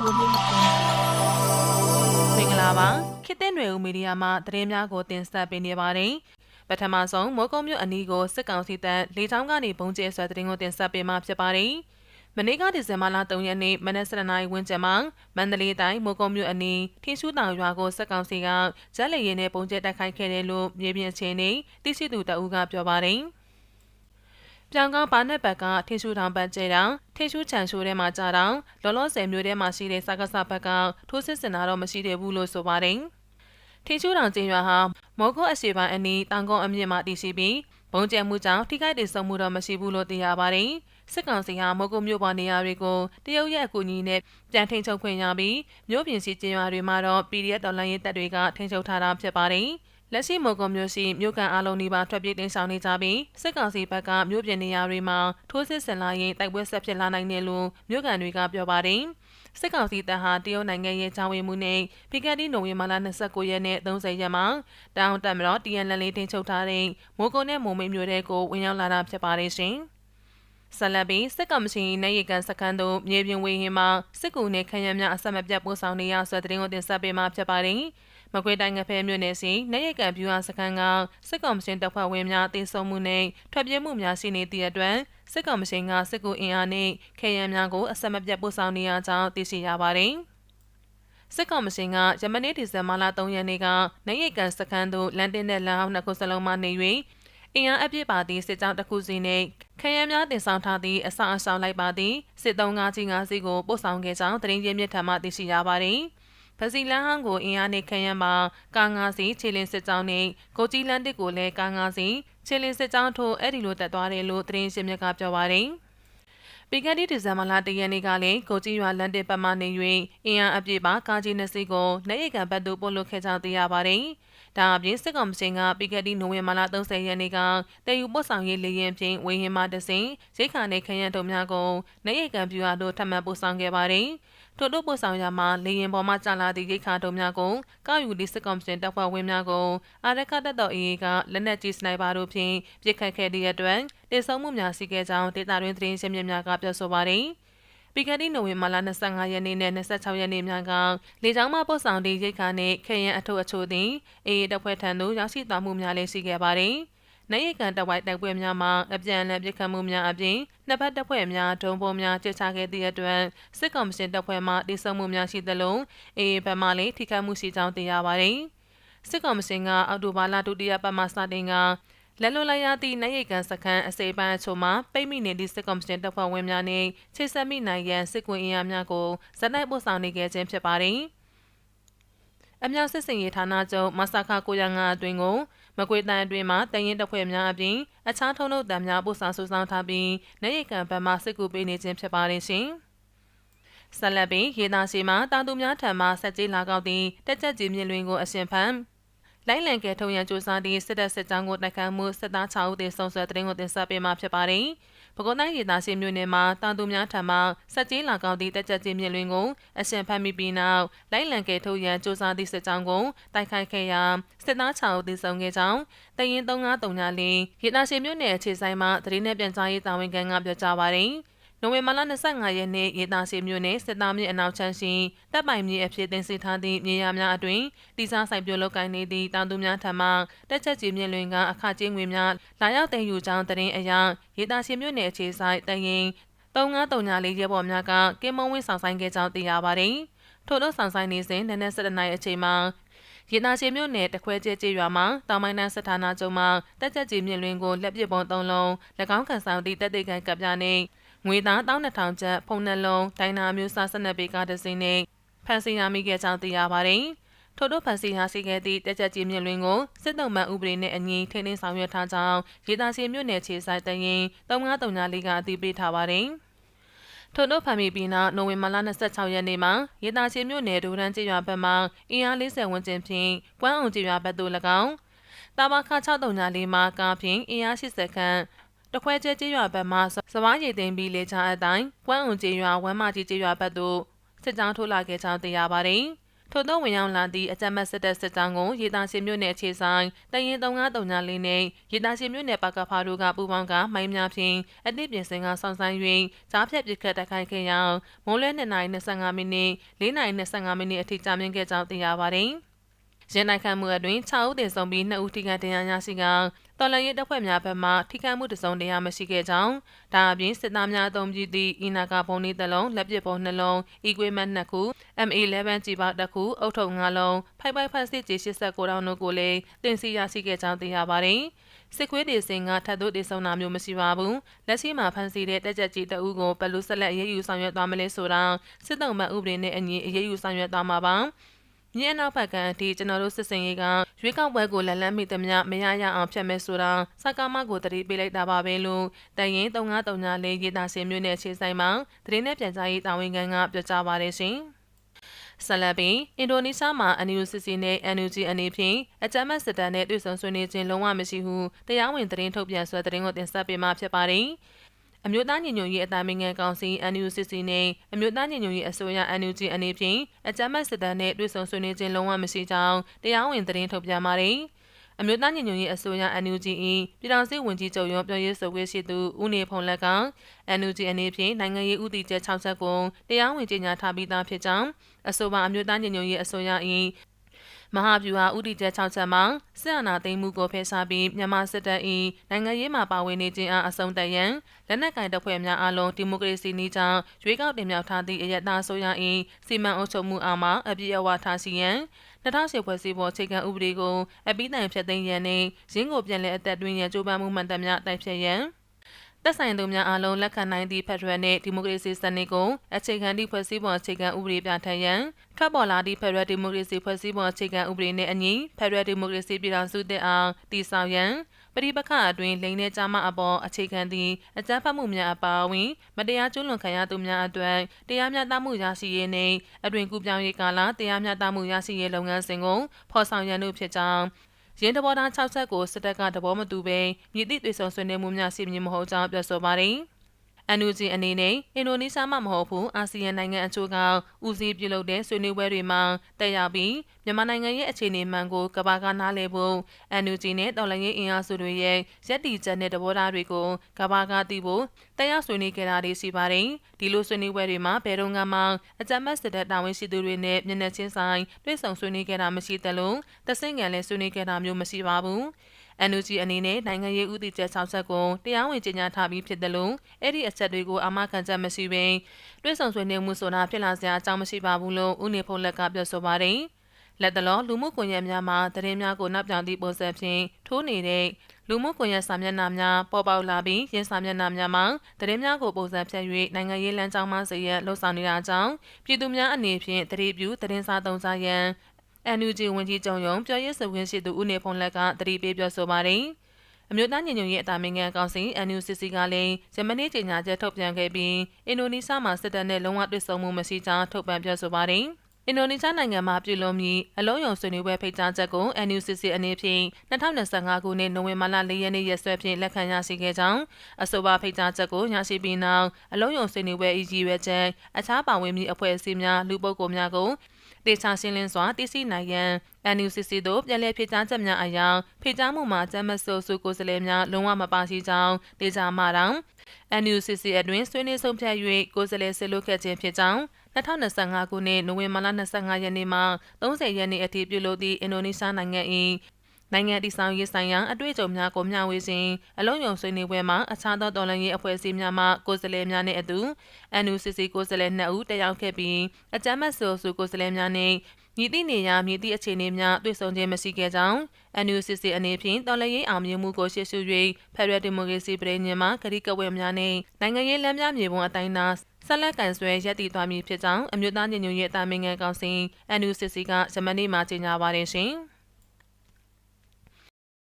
မင်္ဂလာပါခေတ်သစ်နွယ်ဦးမီဒီယာမှသတင်းများကိုတင်ဆက်ပေးနေပါတယ်ပထမဆုံးမိုးကုံမြို့အနီးကိုစစ်ကောင်စီတပ်လေကြောင်းကနေပုံကျဲဆွဲသတင်းကိုတင်ဆက်ပေးမှာဖြစ်ပါတယ်မနေ့ကဒီဇင်ဘာလ3ရက်နေ့မနက်7:00နာရီဝန်းကျင်မှာမန္တလေးတိုင်းမိုးကုံမြို့အနီးထင်းရှူးတောင်ရွာကိုစစ်ကောင်စီကဂျက်လေရင်နဲ့ပုံကျဲတိုက်ခိုက်ခဲ့တယ်လို့မြေပြင်အခြေအနေသိရှိသူတအူးကပြောပါတယ် ပြောင်ကောင်းဘာနဲ့ဘက်ကထင်းရှူထောင်ပတ်ကျဲတောင်ထင်းရှူချန်ရှူထဲမှာကြာတောင်လောလောဆယ်မျိုးထဲမှာရှိတဲ့စကားစဘက်ကထိုးစစ်စင်တာတော့မရှိသေးဘူးလို့ဆိုပါတယ်။ထင်းရှူတောင်ကျင်းရွာဟာမော်ခိုအစီပိုင်းအနီးတောင်ကုန်းအမြင့်မှာတည်ရှိပြီးဘုံကျဲမှုကြောင့်ထိခိုက်ဒေဆုံးမှုတော့မရှိဘူးလို့သိရပါတယ်။စစ်ကောင်စီဟာမော်ကိုမြို့ပေါ်နေရာတွေကိုတရုတ်ရဲ့အကူအညီနဲ့ပြန်ထိန်ချုပ်ခွင့်ရပြီးမြို့ပြင်စီကျင်းရွာတွေမှာတော့ PDF တော်လှန်ရေးတပ်တွေကထိန်ချုပ်ထားတာဖြစ်ပါတယ်။ လက်ရှိမော်ကွန်မြို့ရှိမြို့ကန်အလုံးနီးပါးထွက်ပြေးတင်ဆောင်နေကြပြီးစစ်ကောင်စီဘက်ကမြို့ပြင်နေရာတွေမှာထိုးစစ်ဆင်လာရင်တိုက်ပွဲဆက်ဖြစ်လာနိုင်တယ်လို့မြို့ကန်တွေကပြောပါတယ်။စစ်ကောင်စီတပ်ဟာတရုတ်နိုင်ငံရဲ့ချောင်းဝေမှုနဲ့ဖိကတိနိုဝင်ဘာလ29ရက်နဲ့30ရက်မှာတောင်တက်မတော် TNL လေးတင်ချုပ်ထားတဲ့မိုးကုံနဲ့မုံမိတ်မြို့တဲကိုဝင်ရောက်လာတာဖြစ်ပါတယ်ရှင်။ဆလဘီစစ်ကောင်စီနိုင်ရကန်စခန်းတို့မြေပြင်ဝေဟင်မှာစစ်ကူနဲ့ခရမ်းများအဆက်မပြတ်ပို့ဆောင်နေရဆိုတဲ့တင်ကိုတင်ဆက်ပေးမှာဖြစ်ပါတယ်။ မကွေးတိုင်းငဖဲမြို့နယ်စီနေရိတ်ကံပြူဟာစခန်းကစစ်ကောင်မရှင်တပ်ဖွဲ့ဝင်များတင်ဆုံမှုနဲ့ထွက်ပြေးမှုများရှိနေသည့်အတွက်စစ်ကောင်မရှင်ကစစ်ကူအင်အားနှင့်ခေရန်များကိုအဆက်မပြတ်ပို့ဆောင်နေရကြောင်းသိရှိရပါတယ်။စစ်ကောင်မရှင်ကယမနေ့ဒီဇင်ဘာလ3ရက်နေ့ကနေရိတ်ကန်စခန်းသို့လန်တင်တဲ့လမ်းဟောင်းနှစ်ခုစလုံးမှနေ၍အင်အားအပြည့်ပါသည့်စစ်ကြောင်းတစ်ခုစီနှင့်ခရမ်းများတင်ဆောင်ထားသည့်အစအဆောင်လိုက်ပါသည့်စစ်သုံးငါးကြီးငါးစီးကိုပို့ဆောင်ခဲ့ကြောင်းသတင်းရင်းမြစ်ထံမှသိရှိရပါသည်။ ဗစီလန်းဟန်းကိုအင်အားနဲ့ခရမ်းမှာကာငါစီခြေလင်းစစ်ကြောင်းနဲ့ကိုကြီးလန်းတစ်ကိုလည်းကာငါစီခြေလင်းစစ်ကြောင်းထို့အဲ့ဒီလိုတက်သွားတယ်လို့သတင်းရှင်မြတ်ကပြောပါတယ်ပီကတိဒီဇင်ဘာလတရက်နေ့ကလည်းကိုကြီးရွာလန်တစ်ပတ်မှနေ၍အင်အားအပြည့်ပါကာကြီးနှစ်စီးကိုလက်ရိတ်ကံဘတ်သို့ပို့လွှတ်ခဲ့ကြောင်းသိရပါတယ်။ဒါအပြင်စစ်ကောင်မရှင်ကပီကတိနိုဝင်ဘာလ30ရက်နေ့ကတည်ယူပို့ဆောင်ရေးလေရင်ဖြင့်ဝေဟင်မှတဆင်ရိတ်ခါနဲ့ခရမ်းတို့များကိုလက်ရိတ်ကံပြူအားတို့ထပ်မံပို့ဆောင်ခဲ့ပါတယ်။ ထို့တို့ပို့ဆောင်ရမှာလေရင်ပေါ်မှကျလာသည့်ရိတ်ခါတို့များကိုကောက်ယူသည့်စစ်ကောင်စီတပ်ဖွဲ့ဝင်များကိုအာရခတပ်တော်အေးကလက်နက်ကြီးစနိုက်ပါတို့ဖြင့်ပစ်ခတ်ခဲ့သည့်အတွက်တေဆုံးမှုများရှိခဲ့ကြောင်းဒေတာတွင်သတင်းရှင်းပြများကပြောဆိုပါသည်ပီကတိနိုဝင်ဘာလ25ရက်နေ့နဲ့26ရက်နေ့များကလေကြောင်းမှပို့ဆောင်သည့်ရိတ်ခါနှင့်ခရရန်အထုပ်အချို့သည်အေးတပ်ဖွဲ့ထံသို့ရောက်ရှိသွားမှုများလည်းရှိခဲ့ပါသည်။ နိုင်ရိကန်တဝိုက်တိုက်ပွဲများမှာအပြန်အလှန်ပစ်ခတ်မှုများအပြင်နှစ်ဖက်တပ်ဖွဲ့များဒုံပုံများကျချခဲ့သည့်အတွက်စစ်ကောင်စီတပ်ဖွဲ့မှတိစုံမှုများရှိသလိုအေးဘက်မှလည်းထိခိုက်မှုရှိကြောင်းသိရပါတယ်။စစ်ကောင်စီကအောက်တိုဘာလဒုတိယပတ်မှစတင်ကလက်လွန်လိုက်ရသည့်နိုင်ရိကန်စခန်းအစိပ်ပိုင်းအချို့မှာပိတ်မိနေသည့်စစ်ကောင်စီတပ်ဖွဲ့ဝင်များနှင့်ချိတ်ဆက်မိနိုင်ရန်စစ်ကွင်းအင်အားများကိုဇက်နိုင်ပို့ဆောင်နေခဲ့ခြင်းဖြစ်ပါတယ်။အမြောက်စစ်စင်ရေးဌာနချုပ်မဆာခ905အတွင်ကိုမကွေတန်အတွင်းမှာတရင်တပ်ဖွဲ့များအပြင်အခြားထုံးထုတ်တံများပို့ဆောင်ဆူဆောင်းထားပြီးနေရိကန်ဘက်မှစစ်ကူပေးနေခြင်းဖြစ်ပါတယ်ရှင်။ဆက်လက်ပြီးရေသာစီမှာတာသူများထံမှဆက်ကြီးလာကောက်သည့်တက်ကြက်ကြီးမြင့်လွင်ကိုအရှင်ဖန်လိုက်လံကဲထုံရန်စူးစမ်းသည့်စစ်တပ်စစ်ကြောင်းကိုတိုက်ခတ်မှုစစ်သား6ဦးသေဆုံးဆွဲတဲ့ရင်ကိုတင်ဆက်ပေးမှာဖြစ်ပါတယ်။ ပဲခူးတိုင်းရေသာစီမြို့နယ်မှာတောင်သူများထံမှစက်ကြီးလာကောက်သည့်တက်ကြက်ကြီးမြင့်လွင်ကိုအရှင်ဖမ်းမိပြီးနောက်လိုက်လံကဲထုတ်ရန်စူးစမ်းသည့်စစ်ကြောင်းကိုတိုက်ခိုက်ခဲ့ရာစစ်သား6ဦးသေဆုံးခဲ့ကြောင်းတရင်3934လေးရေသာစီမြို့နယ်အခြေဆိုင်မှာသတင်းနဲ့ပြန်ကြားရေးတာဝန်ခံကပြောကြားပါတယ်။ နိုဝင်ဘာလ25ရက်နေ့ရေတာစီမြို့နယ်စစ်သားမြစ်အနောက်ချမ်းရှိတပ်ပိုင်မြေအဖြစ်တင်စီထားသည့်မြေယာများအတွင်တိစားဆိုင်ပြုလုပ်ကိုင်နေသည့်တောင်သူများထံမှတက်ချက်ကြီးမြင့်လွင်ကအခကြေးငွေများလာရောက်တင်ယူကြောင်းသတင်းအရရေတာစီမြို့နယ်အခြေဆိုင်တရင်3934ရဲဘော်များကကင်းမုံဝင်းဆောင်ဆိုင်ခဲ့ကြောင်းသိရပါတယ်။ထို့သောဆောင်ဆိုင်နေစဉ်နနက်7:00နာရီအချိန်မှာရေနာချေမြို့နယ်တခွဲကျဲကျေးရွာမှာတောင်ပိုင်းတန်းစစ်ဌာနချုပ်မှတက်ချက်ကြီးမြင့်လွင်ကိုလက်ပစ်ပုံ၃လုံး၎င်းကန်ဆောင်သည့်တက်သိကန်ကပ်ပြားနှင့် ငွေသား12000ကျပ်ဖုန်နှလုံးဒိုင်နာမျိုးစား12ပေကားတစ်စင်းနဲ့ဖန်စီရမိခဲ့ကြောင်းသိရပါတယ်။ထို့တို့ဖန်စီဟာစီခဲ့သည့်တက်ကြကြီးမြင့်လွင်ကိုစစ်တုံးမှန်ဥပဒေနဲ့အညီထိန်းသိမ်းဆောင်ရွက်ထားကြောင်းရေတာစီမြို့နယ်ခြေဆိုင်တရင်3934ကအသိပေးထားပါတယ်။ထို့တို့ဖမ်းမိပြီးနောက်နိုဝင်ဘာလ26ရက်နေ့မှာရေတာချီမြို့နယ်ဒိုရန်ကျေးရွာဘက်မှအင်အား40ဝန်းကျင်ဖြင့်ကွမ်းအောင်ကျေးရွာဘက်သို့၎င်းတာဘာခ634မှာကားဖြင့်အင်အား80ခန့် တခွဲကျဲကျေးရွာဘက်မှစဝါရည်သိမ်းပြီးလေချာအတိုင်းကွမ်းအောင်ကျေးရွာဝမ်းမကြီးကျေးရွာဘက်သို့စစ်ကြောင်းထိုးလာခဲ့ကြောင်းသိရပါတယ်။ထို့သောဝင်ရောက်လာသည့်အကြမ်းဖက်စစ်တပ်စစ်ကြောင်းကိုရေတာရှင်မြို့နယ်အခြေဆိုင်တရင်3934နဲ့ရေတာရှင်မြို့နယ်ပါကဖာတို့ကပူးပေါင်းကမိုင်းများဖြင့်အသည့်ပြင်ဆင်ကစောင့်ဆိုင်၍ကြားဖြတ်ပစ်ခတ်တိုက်ခိုက်ခဲ့ရာမိုးလဲ2:25မိနစ်4:25မိနစ်အထိကြာမြင့်ခဲ့ကြောင်းသိရပါသည်။ရန်နိုင်ခံမှုအတွင်း6ဦးတင်ဆောင်ပြီး2ဦးထိခိုက်ဒဏ်ရာရရှိက တော်လန်ရေးတပ်ဖွဲ့များဘက်မှထိခိုက်မှုတစုံတရာမရှိခဲ့ကြောင်းဒါအပြင်စစ်သားများအုံပြုသည့်အီနာကာဘုံလေးတစ်လုံးလက်ပစ်ဘုံနှလုံးအီကွေမတ်2ခု MA11 ကြီးပေါတစ်ခုအုတ်ထုံ5လုံးဖိုက်ပိုက်ဖတ်စစ်ကြီး89တောင်တို့ကိုလည်းတင်စီရရှိခဲ့ကြောင်းသိရပါတယ်စစ်ခွေးတွေစင်ကထပ်သို့တည်ဆုံတာမျိုးမရှိပါဘူးလက်ရှိမှာဖမ်းဆီးတဲ့တက်ကြက်ကြီးတအုပ်ကိုဘလူးဆက်လက်အရေးယူဆောင်ရွက်သွားမလဲဆိုတာစစ်တုံးမှဥပဒေနဲ့အညီအရေးယူဆောင်ရွက်သွားမှာပါ မြင်းနောက်ဘက်ကအထိကျွန်တော်တို့စစ်စင်ရေးကရွေးကောက်ပွဲကိုလက်လန်းမိသမျှမရရအောင်ဖျက်မဲ့ဆိုတာစကားမကိုတတိပေးလိုက်တာပါပဲလို့တရင်3934လေးရေးသားစင်မျိုးနဲ့ခြေဆိုင်မှာတရင်နဲ့ပြန်ကြားရေးတာဝန်ခံကပြောကြားပါတယ်ရှင်ဆလဘီအင်ဒိုနီးရှားမှာ NUCC နဲ့ NUG အနေဖြင့်အကြမ်းဖက်စစ်တပ်နဲ့တွေ့ဆုံဆွေးနွေးခြင်းလုံးဝမရှိဟုတရားဝင်သတင်းထုတ်ပြန်ဆွဲသတင်းကိုတင်ဆက်ပေးမှာဖြစ်ပါတယ်။ အမျိုးသားညီညွတ်ရေးအတိုင်းအမြံကောင်စီ NUCC နဲ့အမျိုးသားညီညွတ်ရေးအစိုးရ NUG အနေဖြင့်အကြမ်းဖက်စစ်တပ်နဲ့တွေ့ဆုံဆွေးနွေးခြင်းလုံးဝမရှိကြောင်းတရားဝင်သတင်းထုတ်ပြန်ပါတယ်။အမျိုးသားညီညွတ်ရေးအစိုးရ NUG ၏ပြည်ထောင်စုဝန်ကြီးချုပ်ရုံးပြောရေးဆိုခွင့်ရှိသူဦးနေဖုံလက်က NUG အနေဖြင့်နိုင်ငံရေးဥတီချက်6ချက်ကိုတရားဝင်ကြေညာထားပြီးသားဖြစ်ကြောင်းအဆိုပါအမျိုးသားညီညွတ်ရေးအစိုးရ၏ မဟာဗျူဟာဥတီချက်6ချက်မှာစစ်အာဏာသိမ်းမှုကိုဖယ်ရှားပြီးမြန်မာစစ်တပ်၏နိုင်ငံရေးမှာပါဝင်နေခြင်းအားအဆုံးသတ်ရန်လက်နက်ကင်တပ်ဖွဲ့များအားလုံးဒီမိုကရေစီနည်းကြောင်းရွေးကောက်တင်မြှောက်ထားသည့်အယက်သားဆိုရ၏စီမံအုပ်ချုပ်မှုအားမှအပြည့်အဝထားရှိရန်2010ဖွဲ့စည်းပုံအခြေခံဥပဒေကိုအပိတိုင်ဖျက်သိမ်းရန်နှင့်ရင်းကိုပြန်လည်အသက်သွင်းရန်ကြိုးပမ်းမှုမှန်သမျှတိုက်ဖျက်ရန် သက်ဆိုင်သူများအားလုံးလက်ခံနိုင်သည့်ဖက်ဒရယ်နှင့်ဒီမိုကရေစီစနစ်ကိုအခြေခံသည့်ဖွဲ့စည်းပုံအခြေခံဥပဒေပြဋ္ဌာန်းရန်ထွက်ပေါ်လာသည့်ဖက်ဒရယ်ဒီမိုကရေစီဖွဲ့စည်းပုံအခြေခံဥပဒေနှင့်အညီဖက်ဒရယ်ဒီမိုကရေစီပြည်ထောင်စုတည်အောင်တည်ဆောက်ရန်ပရိပခအတွင်းလိန်တဲ့ကြားမအပေါ်အခြေခံသည့်အကြမ်းဖက်မှုများအပါအဝင်မတရားကျူးလွန်ခံရသူများအတွက်တရားမျှတမှုရရှိရေးနှင့်အတွင်ကူပြောင်းရေးကာလတရားမျှတမှုရရှိရေးလုပ်ငန်းစဉ်ကိုဖော်ဆောင်ရန်တို့ဖြစ်ကြောင်း ရင်းတဘောသား6ဆက်ကိုစစ်တပ်ကတဘောမတူဘဲမြစ်တိသွေးဆောင်ဆွေးနွေးမှုများစီမံမဟုတ်ကြောင်းပြောဆိုပါတယ်။ NUG အနေနဲ့အင်ဒိုနီးရှားမှမဟုတ်ဘူးအာဆီယံနိုင်ငံအချို့ကဦးစီးပြုလုပ်တဲ့ဆွေးနွေးပွဲတွေမှာတက်ရောက်ပြီးမြန်မာနိုင်ငံရဲ့အခြေအနေမှန်ကိုကဘာကနားလည်ဖို့ NUG နဲ့တော်လှန်ရေးအင်အားစုတွေရဲ့ရက်တီချက်နဲ့တဘောထားတွေကိုကဘာကသိဖို့တက်ရောက်ဆွေးနွေးကြတာတွေရှိပါတယ်ဒီလိုဆွေးနွေးပွဲတွေမှာဘယ်တော့မှအကြမ်းဖက်စစ်တပ်တာဝန်ရှိသူတွေနဲ့မျက်နှာချင်းဆိုင်တွေ့ဆုံဆွေးနွေးကြတာမရှိသလိုတဆင့်ကန်လည်းဆွေးနွေးကြတာမျိုးမရှိပါဘူး NUG အနေနဲ့နိုင်ငံရေးဥတီချက်60ကိုတရားဝင်ကြေညာထားပြီးဖြစ်တယ်လို့အဲ့ဒီအချက်တွေကိုအာမခံချက်မရှိဘဲတွဲဆောင်ဆွေးနွေးမှုဆိုတာဖြစ်လာစရာအကြောင်းမရှိပါဘူးလို့ဦးနေဖုန်းလက်ကပြောဆိုပါတယ်။လက်တလောလူမှုကွန်ရက်များမှာသတင်းများကိုနောက်ပြောင်သည့်ပုံစံဖြင့်ထိုးနေတဲ့လူမှုကွန်ရက်စာမျက်နှာများပေါ်ပေါက်လာပြီးရင်းစာမျက်နှာများမှာသတင်းများကိုပုံစံဖြတ်၍နိုင်ငံရေးလမ်းကြောင်းမှစရလှုပ်ဆောင်နေတာကြောင့်ပြည်သူများအနေဖြင့်တတိပြုသတင်းစာသုံးစားရန် NUG ဝန်ကြီးချုပ်ရုံပြောရေးဆိုခွင့်ရှိသူဦးနေဖုံးလက်ကတတိပေးပြောဆိုပါတယ်။အမျိုးသားညီညွတ်ရေးအတာမင်ငံကောင်စီ NUCC ကလည်းဂျမနီကြေညာချက်ထုတ်ပြန်ခဲ့ပြီးအင်ဒိုနီးရှားမှာစစ်တပ်နဲ့လုံးဝတွေ့ဆုံမှုမရှိကြောင်းထုတ်ပြန်ပြောဆိုပါတယ်။အင်ဒိုနီးရှားနိုင်ငံမှာပြုလုပ်မည့်အလုံးယုံဆွေးနွေးပွဲဖိတ်ကြားချက်ကို NUCC အနေဖြင့်2025ခုနှစ်နိုဝင်ဘာလ4ရက်နေ့ရက်စွဲဖြင့်လက်ခံရရှိခဲ့ကြောင်းအဆိုပါဖိတ်ကြားချက်ကိုရရှိပြီးနောက်အလုံးယုံဆွေးနွေးပွဲအကြီးအရွယ်ချက်အခြားပါဝင်မည့်အဖွဲ့အစည်းများလူပုဂ္ဂိုလ်များကို တေချာရှင်းလင်းစွာတည်ရှိနိုင်ရန် NUCC တို့ပြန်လည်ဖြည့်ကြားချက်များအရာဖြည့်ကြားမှုမှာကျမ်းမဆိုးစုကိုယ်စားလှယ်များလုံးဝမပါရှိကြောင်းတေချာမှတောင် NUCC အတွင်းဆွေးနွေးဆုံးဖြတ်၍ကိုယ်စားလှယ်ဆစ်လို့ခဲ့ခြင်းဖြစ်ကြောင်း2025ခုနှစ်နိုဝင်ဘာလ25ရက်နေ့မှ30ရက်နေ့အထိပြုလုပ်သည့်အင်ဒိုနီးရှားနိုင်ငံ၏ နိုင်ငံတည်ဆောင်ရေးဆိုင်ရာအတွေ့အကြုံများကိုမျှဝေခြင်းအလုံးစုံဆွေးနွေးပွဲမှာအခြားသောတော်လှန်ရေးအဖွဲ့အစည်းများမှကိုယ်စားလှယ်များနှင့်အတူ NUCC ကိုယ်စားလှယ်2ဦးတက်ရောက်ခဲ့ပြီးအကြမ်းဖက်ဆိုစုကိုယ်စားလှယ်များနှင့်မြည်သည့်နေရာမြည်သည့်အခြေအနေများတွေ့ဆုံခြင်းမရှိခဲ့ကြောင်း NUCC အနေဖြင့်တော်လှန်ရေးအောင်မြင်မှုကိုရှေ့ရှု၍ဖက်ဒရယ်ဒီမိုကရေစီပြည်ညင်မှာကတိကဝတ်များနှင့်နိုင်ငံရေးလမ်းများမြေပုံအတိုင်းသာဆက်လက်ကန်ဆွဲရပ်တည်သွားမည်ဖြစ်ကြောင်းအမျိုးသားညီညွတ်ရေးအသံမင်္ဂန်ကောင်စီ NUCC ကဇမန်နေ့မှာကြေညာပါတယ်ရှင်။